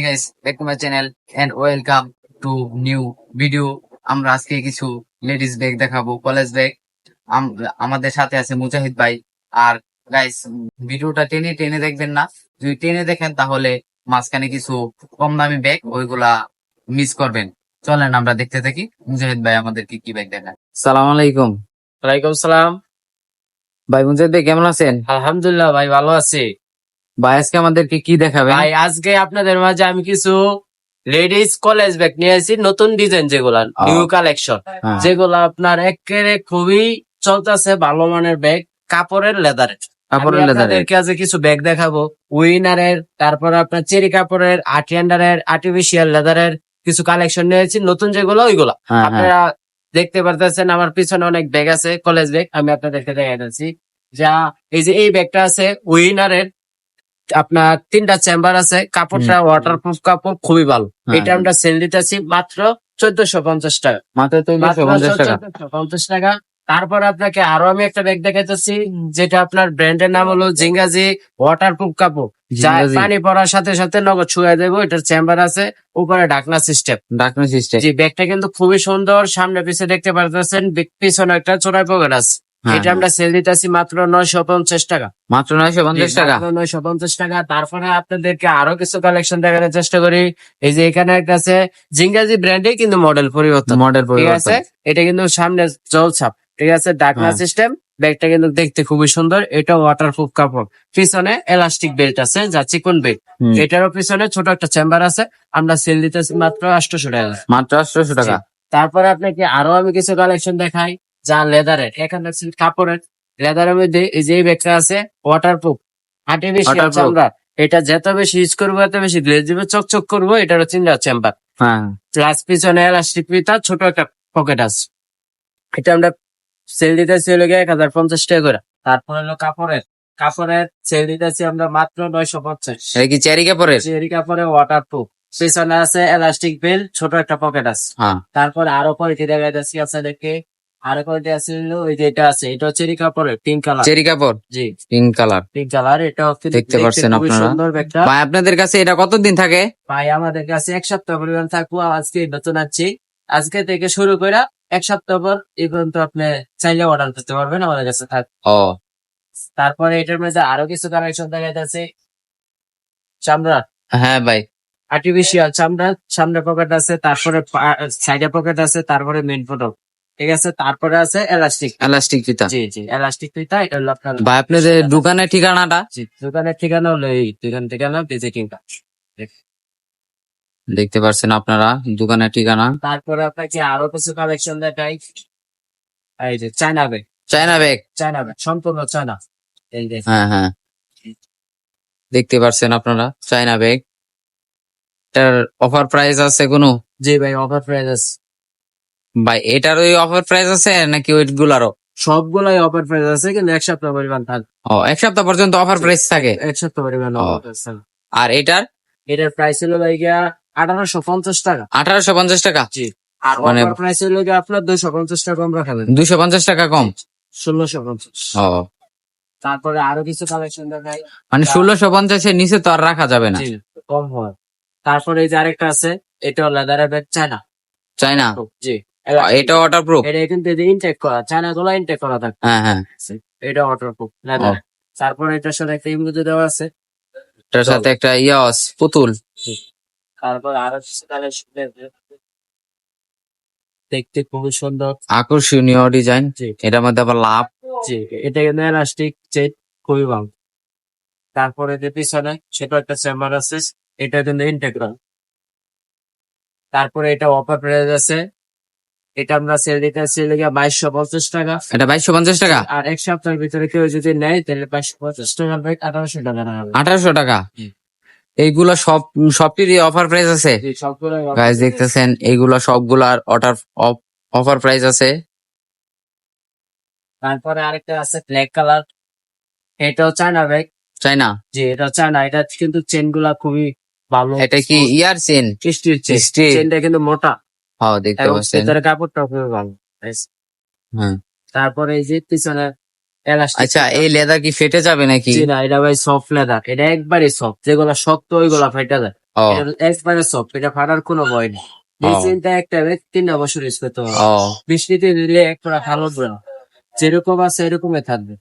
Hi guys back to my channel and welcome to new video আমরা আজকে কিছু ladies bag দেখাবো college bag আমাদের সাথে আছে মুজাহিদ ভাই। আর গাইস ভিডিওটা টেনে টেনে দেখবেন না। যদি টেনে দেখেন তাহলে মাঝখানে কিছু কম দামি ব্যাগ ওইগুলা মিস করবেন। চলেন আমরা দেখতে থাকি। মুজাহিদ ভাই আমাদেরকে কি ব্যাগ দেখায়। সালাম আলাইকুম। ওয়ালাইকুম সালাম। ভাই মুজাহিদ ভাই কেমন আছেন? আলহামদুলিল্লাহ ভাই ভালো আছি। ভাই আজকে আমাদেরকে কি দেখাবেন? ভাই আজকে আপনাদের মাঝে আমি কিছু লেডিস কলেজ ব্যাগ নিয়ে আসি নতুন ডিজাইন যেগুলা নিউ কালেকশন। যেগুলো আপনার একেবারে খুবই চলতেছে ভালো মানের ব্যাগ কাপড়ের লেদারের কাপড়ের লেদারে আপনাদেরকে আজকে কিছু ব্যাগ দেখাবো উইনারের তারপর আপনার চেরি কাপড়ের আটিয়ান্ডারের আর্টিফিশিয়াল লেদারের কিছু কালেকশন নিয়েছি নতুন যেগুলো ওইগুলো। হ্যাঁ হ্যাঁ। আপনারা দেখতে পারতেছেন আমার পিছনে অনেক ব্যাগ আছে কলেজ ব্যাগ আমি আপনাদেরকে দেখাচ্ছি যা এই যে এই ব্যাগটা আছে উইনারের আপনার তিনটা চেম্বার আছে কাপড়টা ওয়াটার প্রুফ কাপড় খুবই ভালো। এটা আমরা সেল দিতেছি মাত্র চোদ্দশো পঞ্চাশ টাকা। মাত্র চৌদ্দশো পঞ্চাশ টাকা? তারপর আপনাকে আরও আমি একটা ব্যাগ দেখাইতেছি যেটা আপনার ব্র্যান্ডের নাম হলো জিঙ্গাজি ওয়াটারপ্রুফ কাপড়। যা পানি পড়ার সাথে সাথে নগদ ছুঁয়ে দেবো এটার চেম্বার আছে উপরে ঢাকনা সিস্টেম ডাকনা সিস্টেম জি ব্যাগটা কিন্তু খুবই সুন্দর সামনে পিছে দেখতে পারতেছেন পিছনে একটা চোরাই পকেট আছে। এটা আমরা সেল দিতেছি মাত্র নয়শো পঞ্চাশ টাকা। মাত্র নয়শো পঞ্চাশ টাকা? নয়শো পঞ্চাশ টাকা। তারপরে আপনাদেরকে আরও কিছু কালেকশন দেখানোর চেষ্টা করি। এই যে এখানে একটা আছে জিঙ্গাজি ব্র্যান্ডে কিন্তু মডেল পরিবর্তন। মডেল আছে? এটা কিন্তু সামনে জলছাপ ঠিক আছে? ডাকনা হ্যাঁ। সিস্টেম ব্যাগটা কিন্তু দেখতে খুবই সুন্দর। এটা ওয়াটার ওয়াটারপ্রুফ কাপড়। পিছনে এলাস্টিক বেল্ট আছে যা চিকন বেল্ট এটারও পিছনে ছোট একটা চেম্বার আছে। আমরা সেল দিতেছি মাত্র আটশোশো টাকা। মাত্র আটশোশো টাকা। তারপরে আপনাকে আরও আমি কিছু কালেকশন দেখাই। যা লেদারের। এখানে আছে কাপড়ের লেদারের মধ্যে এই যে ব্যাগটা আছে ওয়াটারপ্রুফ আর্টিফিশিয়াল চামড়া এটা যত বেশি ইউজ করব এত বেশি গ্লেজ দিবে চকচক করব এটার চিন্তা চেম্বার হ্যাঁ। প্লাস পিছনে এলাস্টিক পিতা ছোট একটা পকেট আছে। এটা আমরা সেল দিতেছি হলো এক হাজার পঞ্চাশ টাকা করে। তারপরে হলো কাপড়ের। কাপড়ের সেল দিতেছি আমরা মাত্র নয়শো পঞ্চাশ। এটা কি চেরি কাপড়ের? চেরি কাপড়ে ওয়াটারপ্রুফ পিছনে আছে এলাস্টিক বেল ছোট একটা পকেট আছে। হ্যাঁ। তারপরে আরও কোয়ালিটি দেখা যাচ্ছে আপনাদেরকে? আরও আছে? ওই যে এটা আছে এটা চেরি কাপড়ের পিঙ্ক কালার চেরি কাপড়? জি। পিঙ্ক কালার পিঙ্ক কালার এটা হচ্ছে দেখতে পারছেন আপনারা? সুন্দর ভাই আপনাদের কাছে এটা কতদিন থাকে? ভাই আমাদের কাছে এক সপ্তাহ পরিমাণ থাকব আজকে নতুন আছি আজকে থেকে শুরু করে এক সপ্তাহ পর এই পর্যন্ত আপনি চাইলে অর্ডার করতে পারবেন আমাদের কাছে থাক। ও। তারপরে এটার মধ্যে আরও কিছু কালেকশন দেখা যাচ্ছে চামড়া। হ্যাঁ ভাই। আর্টিফিশিয়াল চামড়া সামনে পকেট আছে তারপরে সাইডে পকেট আছে তারপরে মেন ফটো ঠিক আছে? তারপরে আছে এলাস্টিক এলাস্টিক ফিতা জি জি এলাস্টিক ফিতা এটা হলো আপনার ভাই আপনাদের দোকানের ঠিকানাটা? জি, দোকানের ঠিকানা হলো এই দোকান ঠিকানা ভিজিটিংটা দেখতে পারছেন আপনারা দোকানের ঠিকানা? তারপরে আপনাকে আরও কিছু কালেকশন দেখাই। এই যে China bag China bag China bag সম্পূর্ণ চায়না এই যে। হ্যাঁ হ্যাঁ। দেখতে পারছেন আপনারা চায়না ব্যাগ এটার অফার প্রাইস আছে কোনো? জি ভাই অফার প্রাইস আছে। ভাই এটার ওই অফার প্রাইস আছে নাকি ওই গুলারও? সবগুলাই অফার প্রাইস আছে কিন্তু এক সপ্তাহ পরিমাণ থাকবে ও এক সপ্তাহ পর্যন্ত অফার প্রাইস থাকে? এক সপ্তাহ পরিমাণ। আর এটার? এটার প্রাইস হলো ভাই গিয়া আঠারোশো পঞ্চাশ টাকা। আঠারোশো পঞ্চাশ টাকা? জি। আর মানে- অফার প্রাইস হলো গিয়া আপনার দুশো পঞ্চাশ টাকা কম রাখাবেন দুশো পঞ্চাশ টাকা কম? ষোলোশো পঞ্চাশ। ও। তারপরে আরও কিছু কালেকশন দেখাই। মানে ষোলোশো পঞ্চাশের নিচে তো আর রাখা যাবে না? জি, কম হয়। তারপরে এই যে আরেকটা আছে এটা লেদারের ব্যাগ চায়না চায়না জি। এটা ওয়াটার প্রুফ এটা কিন্তু ইনটেক করা চায়না গুলো ইনটেক করা থাকে হ্যাঁ হ্যাঁ। এটা ওয়াটারপ্রুফ তারপরে এটার সাথে একটা ইমোজি দেওয়া আছে। এটার সাথে একটা ইয়াস পুতুল। তারপর আরও দেখতে খুবই সুন্দর। আকর্ষণীয় ডিজাইন এটার মধ্যে আবার লাভ। জি এটা কিন্তু এলাস্টিক চেট খুবই ভালো। তারপরে যে পিছনে সেটা একটা চেম্বার আছে এটা কিন্তু ইন্টেগ্রাল তারপরে এটা অফার প্রাইস আছে। এটা আমরা সেল দিতে সেল গিয়ে বাইশশো পঞ্চাশ টাকা। এটা বাইশশো পঞ্চাশ টাকা? আর এক সপ্তাহের ভিতরে কেউ যদি নেয় তাহলে বাইশশো পঞ্চাশ টাকা আঠারোশো টাকা আঠারোশো টাকা। এইগুলা সব সবটিরই অফার প্রাইস আছে? গাইজ দেখতেছেন এইগুলা সবগুলার অর্ডার অফার প্রাইস আছে। তারপরে আরেকটা আছে ব্ল্যাক কালার এটাও চায়না ব্যাগ চাইনা জি এটা চায়না এটা কিন্তু চেনগুলা খুবই ভালো। এটা কি ইয়ার চেন স্টিল চেন চেনটা কিন্তু মোটা। হ্যাঁ দেখতে পাচ্ছেন। ভিতরে কাপড়টা খুবই ভালো হ্যাঁ। তারপরে এই যে পিছনে এলাস্টিক আচ্ছা এই লেদার কি ফেটে যাবে নাকি? না এটা ভাই সফট লেদার এটা একবারে সফট যেগুলা শক্ত ওইগুলা ফাইটা যায়। একবারে সব এটা ফাটার কোনো ভয় নেই। ও। মেশিনটা একটা তিনটা বছর ইউজ করতে হবে। বৃষ্টিতে দিলে একটা ভালো না। যেরকম আছে এরকমই থাকবে।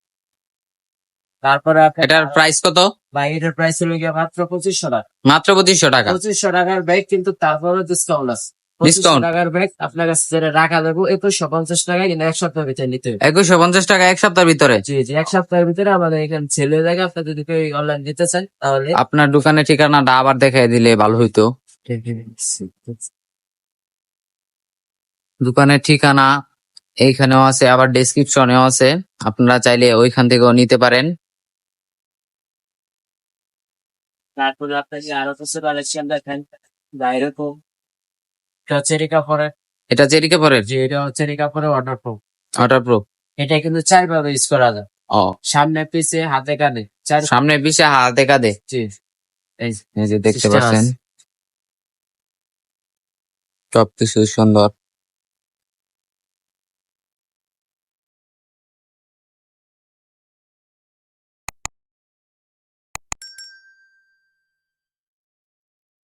তারপরে এটার প্রাইস কত? ভাই এটার প্রাইস হলো গিয়ে মাত্র পঁচিশশো টাকা। মাত্র পঁচিশশো টাকা। পঁচিশশো টাকার ব্যাগ কিন্তু তারপরে ডিসকাউন্ট আছে। পঁচিশশো টাকার ব্যাগ আপনার কাছে যেটা রাখা একুশশো পঞ্চাশ টাকা কিন্তু এক সপ্তাহের ভিতরে নিতে হবে। একুশশো পঞ্চাশ টাকা এক সপ্তাহের ভিতরে? জি জি এক সপ্তাহের ভিতরে আমাদের এখানে আপনার যদি কেউ অনলাইন নিতে চান তাহলে আপনার দোকানের ঠিকানাটা আবার দেখাই দিলে ভালো হইতো। দোকানের ঠিকানা এইখানেও আছে আবার ডেসক্রিপশনেও আছে। আপনারা চাইলে ওইখান থেকেও নিতে পারেন। তারপরে আপনাকে আরও কিছু কালেকশন দেখেন বাইরে তো এটা রিকা পরে এটা চেরি কাপড়ের যে এটা হচ্ছে রিকা পরে অর্ডার প্রো ওয়াটার প্রুফ এটা কিন্তু চার ভাবে ইউজ করা যায়। ও। সামনে পিছে হাতে কাঁধে চার সামনে পিছে হাতে কাঁধে। জি। এই যে দেখতে পাচ্ছেন। সবকিছু সুন্দর।